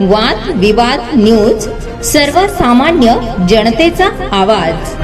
वाद विवाद न्यूज सर्वसामान्य जनतेचा आवाज.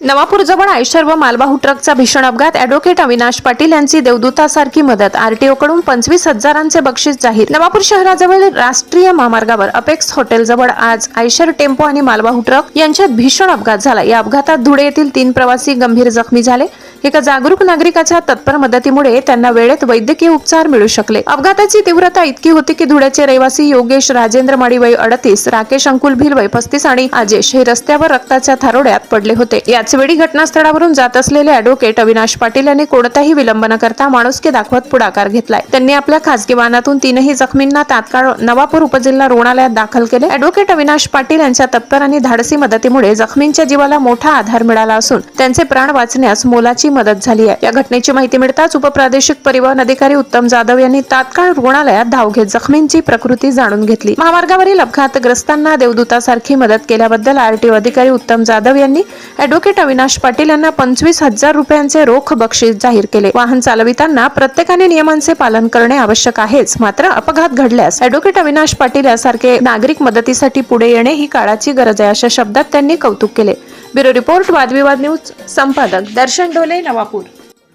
नवापूर जवळ आयशर व मालवाहू ट्रकचा भीषण अपघात. अॅडव्होकेट अविनाश पाटील यांची देवदूतासारखी मदत. आरटीओ कडून पंचवीस हजारांचे बक्षीस जाहीर. नवापूर शहराजवळ राष्ट्रीय महामार्गावर अपेक्स हॉटेलजवळ आज आयशर टेम्पो आणि मालवाहू ट्रक यांच्यात भीषण अपघात झाला. या अपघातात धुळे येथील तीन प्रवासी गंभीर जखमी झाले. एका जागरूक नागरिकाच्या तत्पर मदतीमुळे त्यांना वेळेत वैद्यकीय उपचार मिळू शकले. अपघाताची तीव्रता इतकी होती की धुळ्याचे रहिवासी योगेश राजेंद्र माडी वय अडतीस राकेश अंकुल भिल वय पस्तीस आणि आजेश हे रस्त्यावर रक्ताच्या थारोड्यात पडले होते. याच वेळी घटनास्थळावरून जात असलेले अॅडव्होकेट अविनाश पाटील यांनी कोणताही विलंब न करता माणुसकी दाखवत पुढाकार घेतलाय. त्यांनी आपल्या खासगी वाहनातून तीनही जखमींना तात्काळ नवापूर उपजिल्हा रुग्णालयात दाखल केले. अॅडव्होकेट अविनाश पाटील यांच्या तत्पर आणि धाडसी मदतीमुळे जखमींच्या जीवाला मोठा आधार मिळाला असून त्यांचे प्राण वाचण्यास मोलाची मदत झाली आहे. या घटनेची माहिती मिळताच उपप्रादेशिक परिवहन अधिकारी उत्तम जाधव यांनी तात्काळ रुग्णालयात धाव घेत जखमींची प्रकृती जाणून घेतली. महामार्गावरील अपघातग्रस्तांना देवदूतासारखी मदत केल्याबद्दल आरटीओ अधिकारी उत्तम जाधव यांनी अॅडव्होकेट अविनाश पाटील यांना पंचवीस हजार रुपयांचे रोख बक्षीस जाहीर केले. वाहन चालवितांना प्रत्येकाने नियमांचे पालन करणे आवश्यक आहेच. मात्र अपघात घडल्यास अॅडव्होकेट अविनाश पाटील यासारखे नागरिक मदतीसाठी पुढे येणे ही काळाची गरज आहे अशा शब्दात त्यांनी कौतुक केले. ब्युरो रिपोर्ट वादविवाद न्यूज संपादक दर्शन डोले नवापूर.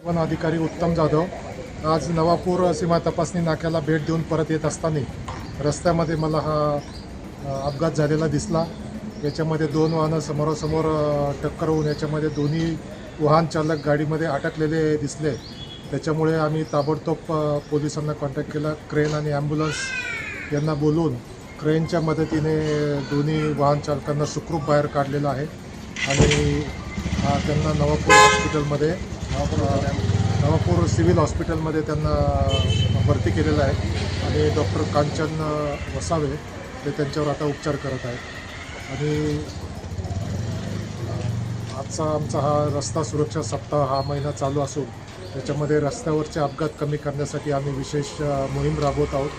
वन अधिकारी उत्तम जाधव आज नवापूर सीमा तपासणी नाक्याला भेट देऊन परत येत असताना रस्त्यामध्ये मला हा अपघात झालेला दिसला. याच्यामध्ये दोन वाहनं समोरासमोर टक्कर होऊन याच्यामध्ये दोन्ही वाहन चालक गाडीमध्ये अटकलेले दिसले. त्याच्यामुळे आम्ही ताबडतोब पोलिसांना कॉन्टॅक्ट केला. क्रेन आणि ॲम्ब्युलन्स यांना बोलवून क्रेनच्या मदतीने दोन्ही वाहन चालकांना सुखरूप बाहेर काढलेलं आहे. आणि त्यांना नवापूर हॉस्पिटलमध्ये नवापूर सिव्हिल हॉस्पिटलमध्ये त्यांना भरती केलेलं आहे. आणि डॉक्टर कांचन वसावे ते त्यांच्यावर आता उपचार करत आहेत. आणि आजचा आमचा हा रस्ता सुरक्षा सप्ताह हा महिना चालू असून त्याच्यामध्ये रस्त्यावरचे अपघात कमी करण्यासाठी आम्ही विशेष मोहीम राबवत आहोत.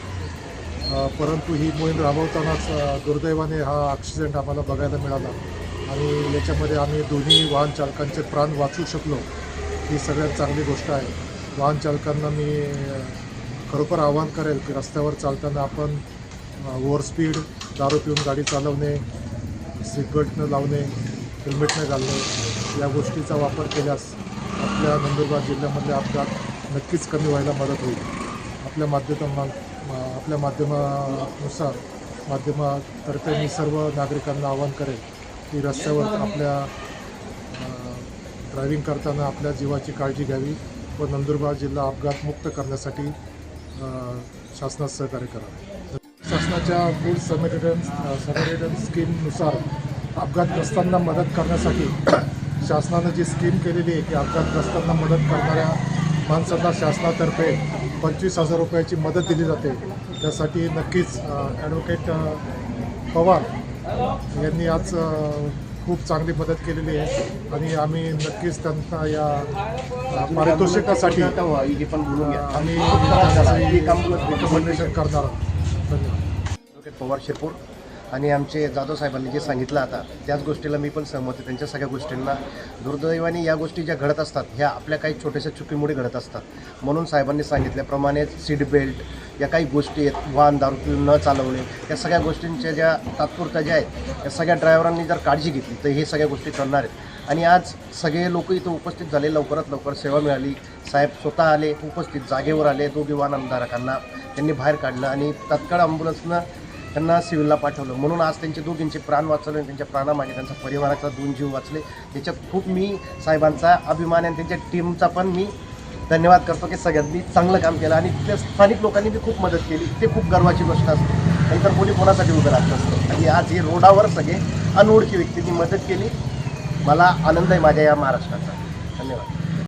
परंतु ही मोहीम राबवतानाच दुर्दैवाने हा ॲक्सिडेंट आम्हाला बघायला मिळाला. आणि याच्यामध्ये आम्ही दोन्ही वाहन चालकांचे प्राण वाचू शकलो. ही सगळ्यात चांगली गोष्ट आहे. वाहन चालकांना मी खरोखर आवाहन करेल की रस्त्यावर चालताना आपण ओव्हर स्पीड दारू पिऊन गाडी चालवणे सीटबेल्ट न लावणे हेल्मेट न घालणे या गोष्टीचा वापर केल्यास आपल्या नंदुरबार जिल्ह्यामधले अपघात नक्कीच कमी व्हायला मदत होईल. आपल्या माध्यमा आपल्या माध्यमानुसार माध्यमातर्फे मी सर्व नागरिकांना आवाहन करेल. की रस्त्यावर आपल्या ड्रायव्हिंग करताना आपल्या जीवाची काळजी घ्यावी व नंदुरबार जिल्हा अपघातमुक्त करण्यासाठी शासनात शासनास सहकार्य करावे. शासनाच्या फूड समेरिटन्स समेरिटन्स स्कीमनुसार अपघातग्रस्तांना मदत करण्यासाठी शासनानं जी स्कीम केलेली आहे की अपघातग्रस्तांना मदत करणाऱ्या माणसांना शासनातर्फे पंचवीस हजार रुपयाची मदत दिली जाते. त्यासाठी नक्कीच ॲडव्होकेट पवार यांनी आज खूप चांगली मदत केलेली आहे. आणि आम्ही नक्कीच त्यांना या पारितोषिकासाठी आम्ही रिकमेंडेशन करणार आहोत. धन्यवाद. पवार शिरपूर आणि आमचे जाधव साहेबांनी जे सांगितलं आता त्याच गोष्टीला मी पण सहमत आहे. त्यांच्या सगळ्या गोष्टींना दुर्दैवाने या गोष्टी ज्या घडत असतात ह्या आपल्या काही छोट्याशा चुकीमुळे घडत असतात. म्हणून साहेबांनी सांगितल्याप्रमाणे सीट बेल्ट या काही गोष्टी आहेत वाहन दारू पिऊन न चालवणे या सगळ्या गोष्टींच्या ज्या तात्पुरत्या ज्या आहेत या सगळ्या ड्रायव्हरांनी जर काळजी घेतली तर हे सगळ्या गोष्टी करणार आहेत. आणि आज सगळे लोक इथं उपस्थित झाले लवकरात लवकर सेवा मिळाली. साहेब स्वतः आले उपस्थित जागेवर आले दोघी आमदारकांना त्यांनी बाहेर काढलं आणि तत्काळ ॲम्ब्युलन्सनं त्यांना सिव्हिलला पाठवलं. म्हणून आज त्यांचे दोघींचे प्राण वाचवले आणि त्यांच्या प्राणामागे त्यांचा परिवाराचा दोन जीव वाचले. त्याच्यात खूप मी साहेबांचा अभिमान आणि त्यांच्या टीमचा पण मी धन्यवाद करतो की सगळ्यांनी चांगलं काम केलं आणि त्या स्थानिक लोकांनी बी खूप मदत केली. ते खूप गर्वाची गोष्ट असते. नंतर कोणी कोणासाठी उभं राहत नसतं. आणि आज हे रोडावर सगळे अनोळखी व्यक्तींनी मदत केली. मला आनंद आहे माझ्या या महाराष्ट्राचा. धन्यवाद.